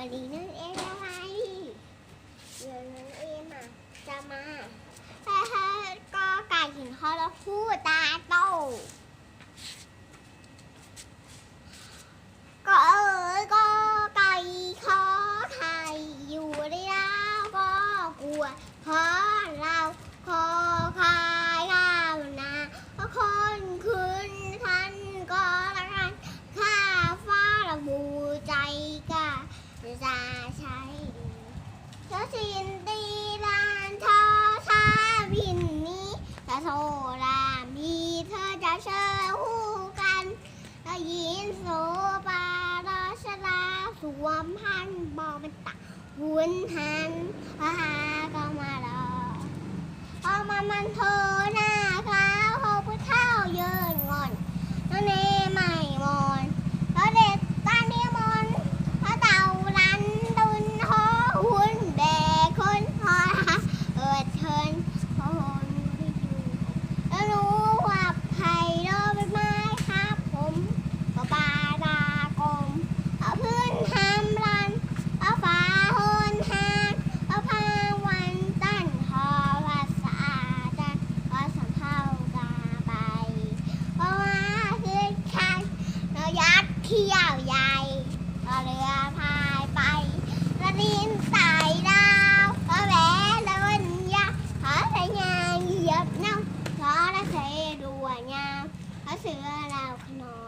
วันนี้น้องเอ็มอะไรเดี๋ยวน้องเอมอะจะมาก็ไก่หินเขาแล้วพูดตาโต จาใช้เจ้สินดีลานเธอชาวินนี้กระโทรามีเธอจะเชิญคู่กันกระยินโสปาราชราสวมพันบอกเป็นตะหุ่นหันอาหา ที่ยาวใหญ่ก็เรือพายไปกระดิ่นสายดาวก็แหวแล้ววันยาขอใส่งานเหยียบน้องขอละเสดัวงามขอเสือดาวขนอน